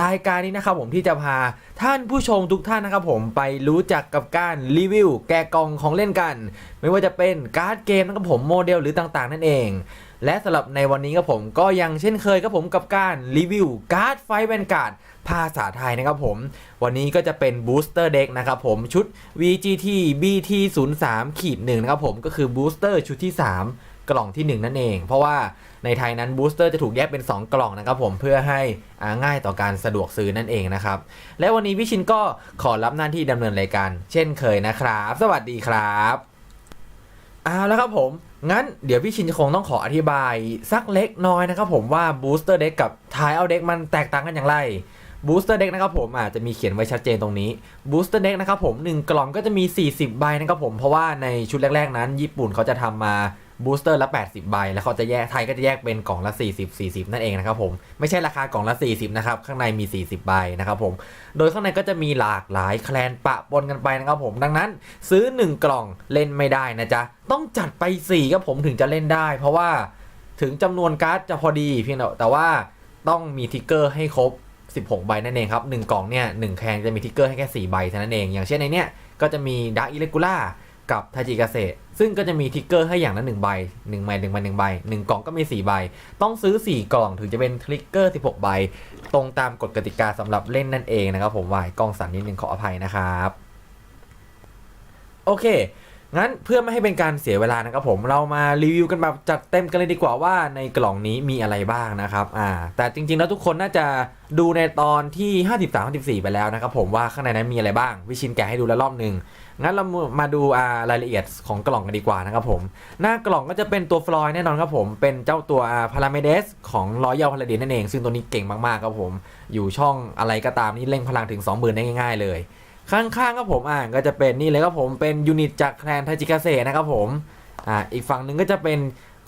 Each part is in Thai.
รายการนี้นะครับผมที่จะพาท่านผู้ชมทุกท่านนะครับผมไปรู้จักกับการรีวิวแกะกล่องของเล่นกัน ไม่ว่าจะเป็นการ์ดเกมนะครับผมโมเดลหรือต่างๆ นั่นเอง และสำหรับในวันนี้ครับผมก็ยังเช่นเคยครับผมกับการรีวิวการ์ดไฟแวนการ์ดภาษาไทยนะครับผม วันนี้ก็จะเป็นบูสเตอร์เด็กนะครับผมชุด VGT BT 0 3ขีด1นะครับผมก็คือบูสเตอร์ชุดที่ 3 กล่องที่ 1 นั่นเอง เพราะว่าในไทยนั้นบูสเตอร์จะถูกแยกเป็น 2 กล่องนะครับผมเพื่อให้ง่ายต่อการสะดวกซื้อนั่นเองนะครับ และวันนี้พี่ชินก็ขอรับหน้าที่ดำเนินรายการเช่นเคยนะครับ สวัสดีครับเอาแล้วครับผมงั้นเดี๋ยวพี่ชินคงต้องขออธิบายสักเล็กน้อยนะครับผมว่าบูสเตอร์เด็กกับทายเอาเด็กมันแตกต่างกันอย่างไรบูสเตอร์เด็กนะครับผมอาจจะมีเขียนไว้ชัดเจนตรงนี้บูสเตอร์เด็กนะครับผม 1 กล่องก็จะมี 40 ใบนะครับผม เพราะว่าในชุดแรก ๆ นั้น ญี่ปุ่นเขาจะทำมา บูสเตอร์ละ 80 ใบ แล้วเขาจะแยกไทยก็จะแยกเป็นกล่องละ 40 40 นั่นเองนะครับผม ไม่ใช่ราคากล่องละ 40 นะครับ ข้างในมี 40 ใบนะครับผม โดยข้างในก็จะมีหลากหลายแคลนปะปนกันไปนะครับผม ดังนั้นซื้อ 1 กล่องเล่นไม่ได้นะจ๊ะ ต้องจัดไป4ครับผมถึงจะเล่นได้ เพราะว่าถึงจำนวนการ์ดจะพอดีเพียงแต่แต่ว่าต้องมีทิกเกอร์ให้ครบ 16 ใบนั่นเองครับ1กล่องเนี่ย1แคนจะมีทิกเกอร์ให้แค่4ใบเท่านั้นเอง อย่างเช่นในเนี้ยก็จะมีดักอิเลกูล่า กับทาจิกาเซซึ่งก็จะมีทิกเกอร์ให้อย่างละ1ใบ1ใบ1ใบ1ใบ1กล่องก็มี4ใบ ต้องซื้อ4กล่องถึงจะเป็นทิกเกอร์16ใบ ตรงตามกฎกติกาสำหรับเล่นนั่นเองนะครับผมวายกล้องสั่นนิดนึงขออภัยนะครับ โอเค งั้นเพื่อไม่ให้เป็นการเสียเวลานะครับผมเรามารีวิวกันแบบจัดเต็มกันเลยดีกว่าว่าในกล่องนี้มีอะไรบ้างนะครับอ่าแต่จริงๆแล้วทุกคนน่าจะดูในตอนที่ 53 54 ไปแล้วนะครับผมว่าข้างในนั้นมีอะไรบ้าง วิชินแกะให้ดูแล้วรอบหนึ่งงั้นเรามาดูอ่ารายละเอียดของกล่องกันดีกว่านะครับผม หน้ากล่องก็จะเป็นตัวฟลอยแน่นอนครับผม เป็นเจ้าตัวพาราเมเดสของรอยัลพาราดินนั่นเอง ซึ่งตัวนี้เก่งมากๆครับผม อยู่ช่องอะไรก็ตามนี่เร่งพลังถึง 20,000 ได้ง่ายๆเลย ข้างๆครับผมอ่าก็จะเป็นนี่เลยครับผมเป็นยูนิตจากแคลนทาจิกาเซนะครับผมอ่าอีกฝั่งหนึ่งก็จะเป็น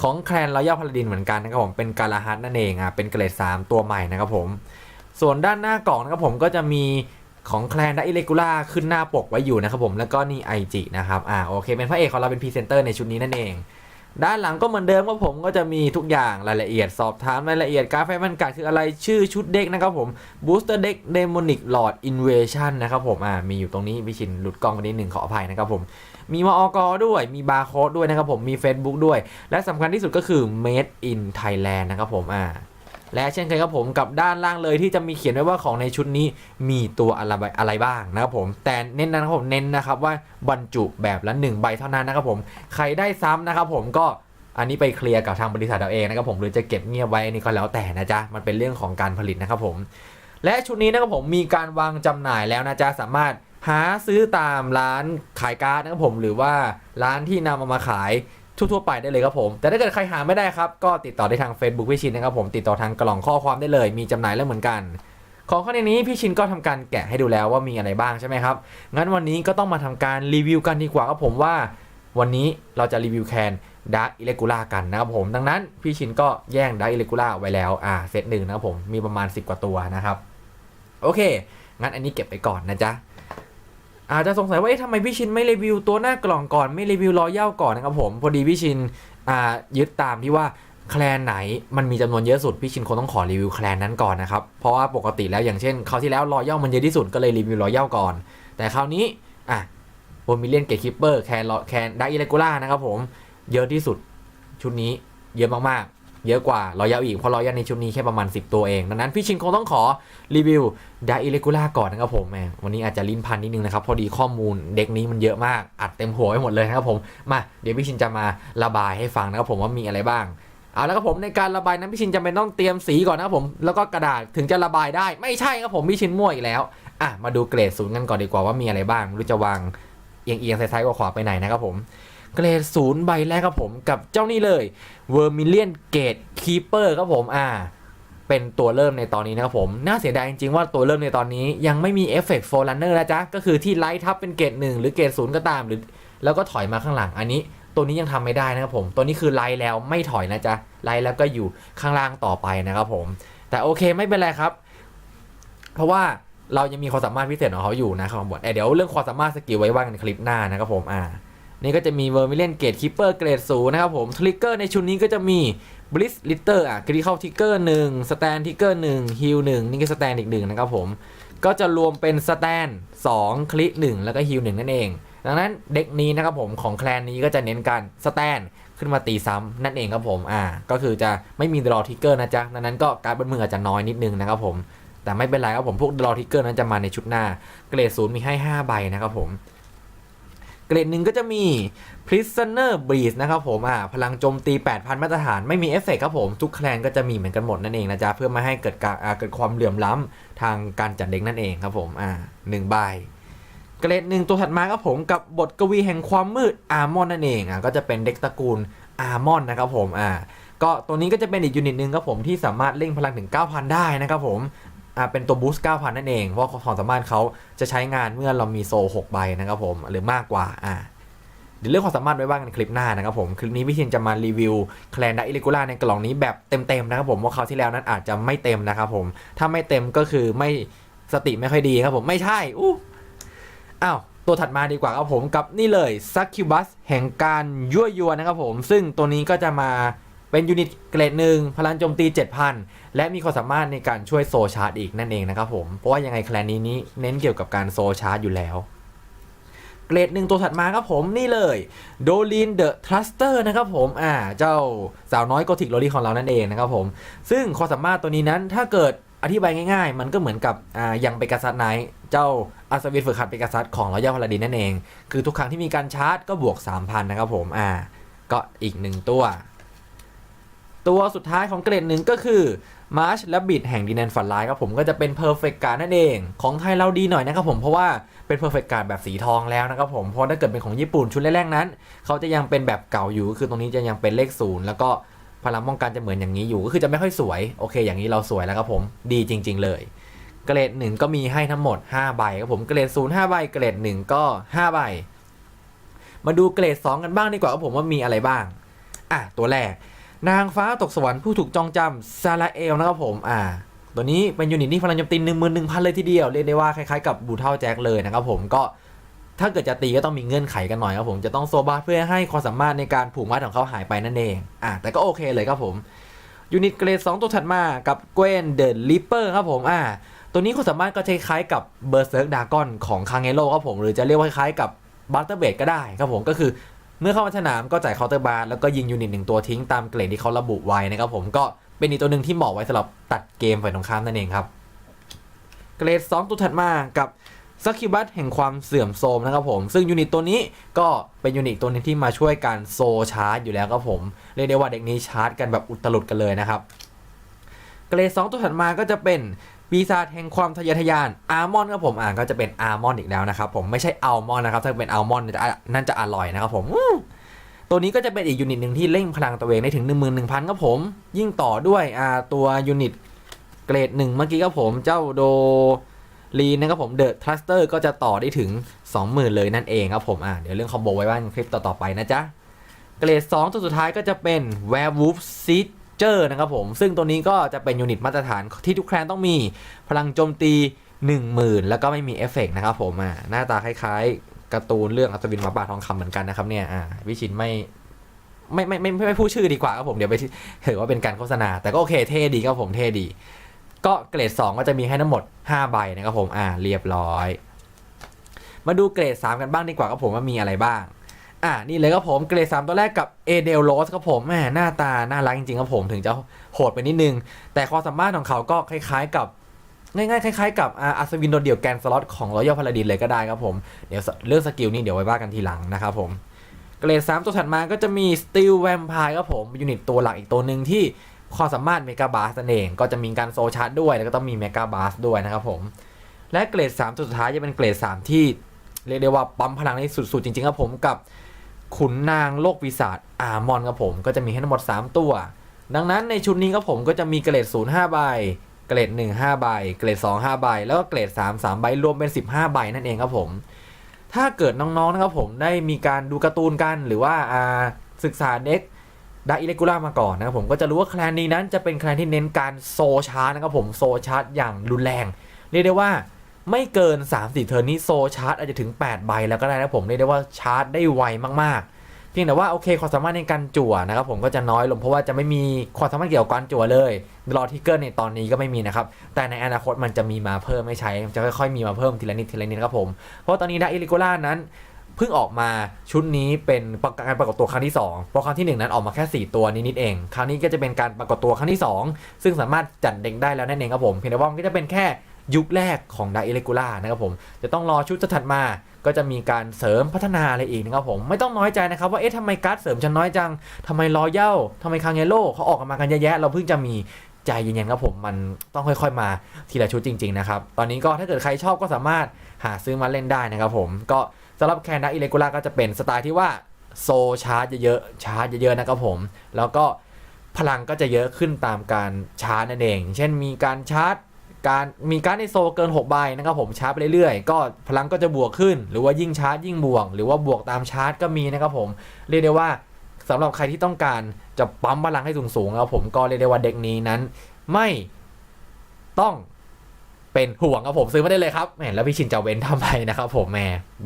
ของแคลนรอยัลพาราดินเหมือนกันนะครับผมเป็นกาลาฮัตนั่นเองอ่าเป็นเกรด3ตัวใหม่นะครับผมส่วนด้านหน้ากล่องนะครับผมก็จะมีของแคลนดัอิเลกูล่าขึ้นหน้าปกไว้อยู่นะครับผมแล้วก็นี่ไอจินะครับอ่าโอเคเป็นพระเอกของเราเป็นพรีเซนเตอร์ในชุดนี้นั่นเอง ด้านหลังก็เหมือนเดิมว่าผมก็จะมีทุกอย่างรายละเอียดสอบถามรายละเอียดกรารไฟมันกัดคืออะไรชื่อชุดเด็กนะครับผม Booster Deck Demonic Lord Invasion นะครับผมอ่ามีอยู่ตรงนี้พี่ชินหลุดกล้องไปนิดหนึ่งขออภัยนะครับผม มีมอกด้วยมีบาร์โค้ดด้วยนะครับผมมี Facebook ด้วย และสำคัญที่สุดก็คือ Made in Thailand นะครับผมอ่า และเช่นเคยครับผมกับด้านล่างเลยที่จะมีเขียนไว้ว่าของในชุดนี้มีตัวอะไรอะไรบ้างนะครับผมแต่เน้นนะครับผมเน้นนะครับว่าบรรจุแบบละ1ใบเท่านั้นนะครับผมใครได้ซ้ำนะครับผมก็อันนี้ไปเคลียร์กับทางบริษัทเราเองนะครับผมหรือจะเก็บเงียบไว้อันนี้ก็แล้วแต่นะจ๊ะมันเป็นเรื่องของการผลิตนะครับผมและชุดนี้นะครับผมมีการวางจำหน่ายแล้วนะจ๊ะสามารถหาซื้อตามร้านขายการ์ดนะครับผมหรือว่าร้านที่นำเอามาขาย ทั่วๆไปได้เลยครับผม แต่ถ้าเกิดใครหาไม่ได้ครับ ก็ติดต่อได้ทาง Facebook พี่ชินนะครับผมติดต่อทางกล่องข้อความได้เลย มีจำหน่ายแล้วเหมือนกัน ของข้างในนี้พี่ชินก็ทำการแกะให้ดูแล้วว่ามีอะไรบ้างใช่ไหมครับงั้นวันนี้ก็ต้องมาทำการรีวิวกันดีกว่าครับผมว่า วันนี้เราจะรีวิวแคนดาร์ i อิเลกูล่ากันนะครับผมดังนั้นพี่ชินก็แย่งดาร์ i อิเลกูล่าไว้แล้วอ่าเซตหนึ่งนะครับผมมีประมาณ 10 กว่าตัวนะครับโอเค งั้นอันนี้เก็บไปก่อนนะจ๊ะ อาจจะสงสัยว่าเอ๊ะทำไมพี่ชินไม่รีวิวตัวหน้ากล่องก่อนไม่รีวิวรอยย่าก่อนนะครับผมพอดีพี่ชินอ่ายึดตามที่ว่าแคลนไหนมันมีจำนวนเยอะสุด พี่ชินคงต้องขอรีวิวแคลนนั้นก่อนนะครับ เพราะว่าปกติแล้วอย่างเช่นคราวที่แล้วรอยเย่ามันเยอะที่สุดก็เลยรีวิวรอยเย่าก่อน แต่คราวนี้อะโบมิเลียนเกตคิปเปอร์แคลนแคนดักอิเลกูล่านะครับผมเยอะที่สุดชุดนี้เยอะมากๆ เยอะกว่ารอยย่าอีก เพราะรอยย่าในชุดนี้แค่ประมาณ 10 ตัวเอง ดังนั้นพี่ชินคงต้องขอรีวิวดาอิเลกูล่าก่อนนะครับผมแหมวันนี้อาจจะลิ้นพันนิดนึงนะครับ พอดีข้อมูลเด็กนี้มันเยอะมาก อัดเต็มหัวไปหมดเลยนะครับผม มาเดี๋ยวพี่ชินจะมาระบายให้ฟังนะครับผมว่ามีอะไรบ้าง เอาแล้วครับผมในการระบายนั้นพี่ชินจำเป็นต้องเตรียมสีก่อนนะครับผมแล้วก็กระดาษถึงจะระบายได้ไม่ใช่ครับผมพี่ชินมั่วอีกแล้วอะมาดูเกรดศูนย์กันก่อนดีกว่าว่ามีอะไรบ้างรู้จะวางเอียงเอียงๆซ้ายๆกว่าขวาไปไหนนะครับผม เกรดศูนย์ใบแรกครับผมกับเจ้านี่เลยเวอร์มิเลียนเกตคีเปอร์ครับผมอ่าเป็นตัวเริ่มในตอนนี้นะครับผม น่าเสียดายจริงๆว่าตัวเริ่มในตอนนี้ยังไม่มีเอฟเฟกต์โฟลันเนอร์นะจ๊ะ ก็คือที่ไลท์ทับเป็นเกรดหนึ่งหรือเกรดศูนย์ก็ตามหรือ แล้วก็ถอยมาข้างหลังอันนี้ ตัวนี้ยังทำไม่ได้นะครับผม ตัวนี้คือไลท์แล้วไม่ถอยนะจ๊ะ ไลท์แล้วก็อยู่ข้างล่างต่อไปนะครับผม แต่โอเคไม่เป็นไรครับ เพราะว่าเรายังมีความสามารถพิเศษของเขาอยู่นะครับผมเดี๋ยวเรื่องความสามารถสกิลไว้ว่ากันในคลิปหน้านะครับผมอ่า นี่ก็จะมีเวอร์มิเลนเกตคิปเปอร์เกรดศูนย์นะครับผมทริกเกอร์ในชุดนี้ก็จะมีบลิสลิเตอร์อะคริเข้าทิกเกอร์หนึ่งสแตนทิกเกอร์หนึ่งฮิลหนึ่งนี่ก็สแตนอีกหนึ่งนะครับผมก็จะรวมเป็นสแตนสองคลิหนึ่งแล้วก็ฮิลหนึ่งนั่นเอง ดังนั้นเด็กนี้นะครับผมของแคลนนี้ก็จะเน้นการสแตนขึ้นมาตีซ้ำนั่นเองครับผมอ่าก็คือจะไม่มีดรอทิกเกอร์นะจ๊ะดังนั้นก็การบนมืออาจจะน้อยนิดนึงนะครับผมแต่ไม่เป็นไรครับผมพวกดรอทิกเกอร์นั้นจะมาในชุดหน้าเกรดศูนย์มีให้ 5 ใบนะครับผม เกรดหนึ่งก็จะมี Prisoner Breeze นะครับผมอ่าพลังโจมตี 8,000 มาตรฐานไม่มีเอฟเฟกครับผม ทุกแคลนก็จะมีเหมือนกันหมดนั่นเองนะจ๊ะ เพื่อไม่ให้เกิดการเกิดความเหลื่อมล้ำทางการจัดเด็กนั่นเองครับผมอ่าหนึ่งใบเกรดหนึ่งตัวถัดมาครับผมกับบทกวีแห่งความมืดอาร์มอนนั่นเองอะก็จะเป็นเด็กตระกูลอาร์มอนนะครับผมอ่าก็ตัวนี้ก็จะเป็นอีกยูนิตหนึ่งครับผมที่สามารถเร่งพลังถึง 9,000 ได้นะครับผม อ่าเป็นตัวบูสต์9,000 นั่นเอง เพราะความสามารถเขาจะใช้งานเมื่อเรามีโซ6ใบนะครับผม หรือมากกว่าอ่าเดี๋ยวเรื่องความสามารถไว้ว่ากันคลิปหน้านะครับผม คลิปนี้พี่ชินจะมารีวิวแคลนดักอิเลกูล่าในกล่องนี้แบบเต็มๆนะครับผมเพราคราวที่แล้วนั้นอาจจะไม่เต็มนะครับผม ถ้าไม่เต็มก็คือไม่สติไม่ค่อยดีครับผมไม่ใช่อู้อ้าวตัวถัดมาดีกว่าครับผมกับนี่เลยซักคิวบัสแห่งการยั่วยวนนะครับผม ซึ่งตัวนี้ก็จะมา เป็นยูนิตเกรดหนึ่งพลังโจมตี 7,000 และมีความสามารถในการช่วยโซชาร์จอีกนั่นเองนะครับผม เพราะว่ายังไงแคลนนี้นี้เน้นเกี่ยวกับการโซชาร์จอยู่แล้วเกรดหนึ่งตัวถัดมาครับผมนี่เลยโดลินเดอะทรัสเตอร์นะครับผมอ่าเจ้าสาวน้อยโกธิกโรลี่ของเรานั่นเองนะครับผม ซึ่งความสามารถตัวนี้นั้นถ้าเกิดอธิบายง่ายๆ มันก็เหมือนกับอ่ายังเปกัสซัสไนเจ้าอัศวินฝึกหัดเปกัสซัสของรอยาพลาดินนั่นเอง คือทุกครั้งที่มีการชาร์จก็บวก 3,000 นะครับผมอ่าก็อีกหนึ่งตัว ตัวสุดท้ายของเกรดหนึ่งก็คือมาร์ชและบิดแห่งดีแนนฝันร้ายครับผมก็จะเป็นเพอร์เฟกการนั่นเอง ของไทยเราดีหน่อยนะครับผมเพราะว่าเป็นเพอร์เฟกการแบบสีทองแล้วนะครับผมเพราะถ้าเกิดเป็นของญี่ปุ่นชุดแรกๆนั้น เขาจะยังเป็นแบบเก่าอยู่ก็คือตรงนี้จะยังเป็นเลขศูนย์แล้วก็พลังป้องกันจะเหมือนอย่างนี้อยู่ก็คือจะไม่ค่อยสวยโอเค อย่างนี้เราสวยแล้วครับผมดีจริง ๆ เลย เกรดหนึ่งก็มีให้ทั้งหมด 5 ใบครับผมเกรดศูนย์ห้าใบเกรดหนึ่งก็5ใบมาดูเกรด 2 กันบ้างดีกว่าครับผมว่ามีอะไรบ้างอะตัวแรก นางฟ้าตกสวรรค์ผู้ถูกจองจำซาลาเอลนะครับผมอ่าตัวนี้เป็นยูนิตที่พลังโจมตีหนึ่งหมื่นหนึ่งพันเลยทีเดียว เรียกได้ว่าคล้ายๆกับบูเท่าแจ็คเลยนะครับผมก็ถ้าเกิดจะตีก็ต้องมีเงื่อนไขกันหน่อยครับผมจะต้องโซบาเพื่อให้ความสามารถในการผูกมัดของเขาหายไปนั่นเองอะแต่ก็โอเคเลยครับผมยูนิตเกรด2ตัวถัดมากับเกวนเดอะลิปเปอร์ครับผมอ่าตัวนี้ความสามารถก็คล้ายๆกับเบอร์เซิร์กดากอนของคางเอโ o ครับผมหรือจะเรียกว่าคล้ายๆกับบัตเตอร์เบดก็ได้ครับผมก็คือ เมื่อเข้ามาสนามก็จ่ายเคาน์เตอร์บาร์แล้วก็ยิงยูนิตหนึ่งตัวทิ้งตามเกรดที่เขาระบุไว้นะครับผมก็เป็นอีกตัวหนึ่งที่เหมาะไว้สำหรับตัดเกมฝ่ายตรงข้ามนั่นเองครับ เกรด 2 ตัวถัดมากับซักคิบัตแห่งความเสื่อมโทรมนะครับผม ซึ่งยูนิตตัวนี้ก็เป็นยูนิตตัวหนึงที่มาช่วยการโซชาร์จอยู่แล้วครับผม เรียกได้ว่าเด็กนี้ชาร์จกันแบบอุตลุดกันเลยนะครับ เกรด 2 ตัวถัดมาก็จะเป็น ปีศาจแห่งความทะเยอทะยานอาร์มอนครับผมอ่านก็จะเป็นอาร์มอนอีกแล้วนะครับผมไม่ใช่อัลมอนนะครับถ้าเป็นอัลมอนนั่นจะอร่อยนะครับผมตัวนี้ก็จะเป็นอีกยูนิตหนึ่งที่เร่งพลังตัวเองได้ถึง 11,000ครับผม ยิ่งต่อด้วยตัวยูนิตเกรดหนึ่งเมื่อกี้ครับผมเจ้าโดลีนนะครับผมเดอะทรัสเตอร์ก็จะต่อได้ถึง 20,000 เลยนั่นเองครับผมอ่าเดี๋ยวเรื่องคอมโบไว้ว่าในคลิปต่อๆไปนะจ๊ะเกรด2ตัวสุดท้ายก็จะเป็น Werewolf Siege นะครับผม ซึ่งตัวนี้ก็จะเป็นยูนิตมาตรฐานที่ทุกแคลนต้องมีพลังโจมตี 10,000 แล้วก็ไม่มีเอฟเฟกต์นะครับผมอ่าหน้าตาคล้ายๆการ์ตูนเรื่องอัศวินหมาป่าทองคำเหมือนกันนะครับเนี่ยอ่าวิชินไม่ไม่ไม่ไม่ไม่ไม่พูดชื่อดีกว่าครับผมเดี๋ยวไปถือว่าเป็นการโฆษณา แต่ก็โอเคเท่ดีครับผมเท่ดี ก็เกรด 2 ก็จะมีให้ทั้งหมด 5 ใบนะครับผมอ่าเรียบร้อย มาดูเกรด 3 กันบ้างดีกว่าครับผมว่ามีอะไรบ้าง อ่านี่เลยครับผมเกรด3ตัวแรกกับเอเดลโรสครับผมแหมหน้าตา น่ารักจริงๆครับผมถึงจะโหดไปนิดนึง แต่ความสามารถของเขาก็คล้ายๆกับง่ายๆคล้ายๆกับอาอัศวินโดดเดี่ยวแกนสล็อตของรอยัลพาลาดินเลยก็ได้ครับผมเดี๋ยวเรื่องสกิลนี่เดี๋ยวไว้ว่ากันทีหลังนะครับผมเกรด3ตัวถัดมาก็จะมี Steel Vampire ครับผมยูนิตตัวหลักอีกตัวหนึ่งที่ความสามารถเมกาบาสนั่นเอง ก็จะมีการโซชาร์ดด้วย แล้วก็ต้องมีเมกาบาสด้วยนะครับผม และเกรด3ตัวสุดท้ายจะเป็นเกรด 3 ที่เรียกได้ว่าปั๊มพลังได้สุดๆจริงๆครับผมกับ ขุนนางโลกปีศาจอามอนครับผมก็จะมีให้ทั้งหมด 3 ตัว ดังนั้นในชุดนี้ครับผมก็จะมีเกรด0 5ใบเกรด1 5ใบเกรด2 5ใบแล้วก็เกรด3 3ใบรวมเป็น 15ใบนั่นเองครับผม ถ้าเกิดน้องๆนะครับผมได้มีการดูการ์ตูนกันหรือว่าอาศึกษาเด็กดาอิเลกูล่ามาก่อนนะครับผมก็จะรู้ว่าแคลนนี้นั้นจะเป็นแคลนที่เน้นการโซชาร์นะครับผมโซชาร์อย่างรุนแรง เรียกได้ว่า ไม่เกิน 3-4 เทิร์นนี้โซชาร์จอาจจะถึง 8 ใบแล้วก็ได้นะผมเรียกได้ว่าชาร์จได้ไวมากๆ เพียงแต่ว่าโอเคความสามารถในการจั่วนะครับผมก็จะน้อยลงเพราะว่าจะไม่มีความสามารถเกี่ยวกับการจั่วเลยรอทิกเกอร์ในตอนนี้ก็ไม่มีนะครับ แต่ในอนาคตมันจะมีมาเพิ่มไม่ใช้จะค่อยๆมีมาเพิ่มทีละนิดทีละนิดครับผมเพราะตอนนี้ดาอิลิโกล่านั้นเพิ่งออกมาชุดนี้เป็นปการปรากฏตัวครั้งที่2เพราะครั้งที่ 1 นั้นออกมาแค่ 4 ตัวนิดๆเอง ครั้งนี้ก็จะเป็นการปรากฏตัวครั้งที่ 2 ซึ่งสามารถจัดเด็กได้แล้วนั่นเองครับผมเพียงแต่ว่ามันก็จะเป็นแค่ ยุคแรกของไดอิเลกูล่านะครับผม จะต้องรอชุดถัดมา ก็จะมีการเสริมพัฒนาอะไรอีกนะครับผม ไม่ต้องน้อยใจนะครับว่าเอ๊ะทำไมการ์ดเสริมฉันน้อยจังทำไมรอเย่าทำไมคางเยโลเขาออกมากันเยอะแยะ เราเพิ่งจะมีใจเย็นๆครับผมมันต้องค่อยๆมาทีละชุดจริง ๆ นะครับ ตอนนี้ก็ถ้าเกิดใครชอบก็สามารถหาซื้อมาเล่นได้นะครับผมก็สำหรับแคนดักอิเลกูล่าก็จะเป็นสไตล์ที่ว่าโซชาร์จเยอะๆชาร์จเยอะๆนะครับผม แล้วก็พลังก็จะเยอะขึ้นตามการชาร์จนั่นเอง เช่นมีการชาร์จ การมีการในโซเกิน6ใบนะครับผมชาร์จไปเรื่อยๆ ก็พลังก็จะบวกขึ้น หรือว่ายิ่งชาร์จยิ่งบวก หรือว่าบวกตามชาร์จก็มีนะครับผมเรียกได้ว่าสำหรับใครที่ต้องการจะปั๊มพลังให้สูงๆนะครับผมก็เรียกได้ว่าเด็กนี้นั้น ไม่ต้องเป็นห่วงครับผมซื้อมาได้เลยครับแหมแล้วพี่ชินจะเว้นทำไมนะครับผมแหม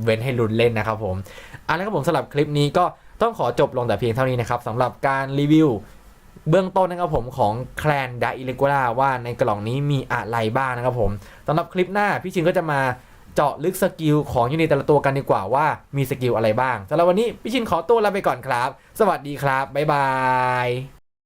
เว้นให้ลุ้นเล่นนะครับผมเอันนี้ครับผมสำหรับคลิปนี้ก็ต้องขอจบลงแต่เพียงเท่านี้นะครับสำหรับการรีวิว เบื้องต้นนะครับผมของแคลนดาอิเลกูล่าว่าในกล่องนี้มีอะไรบ้างนะครับผมสำหรับคลิปหน้าพี่ชินก็จะมาเจาะลึกสกิลของยูนิตแต่ละตัวกันดีกว่าว่ามีสกิลอะไรบ้างสำหรับวันนี้พี่ชินขอตัวลาไปก่อนครับ สวัสดีครับ บ๊ายบาย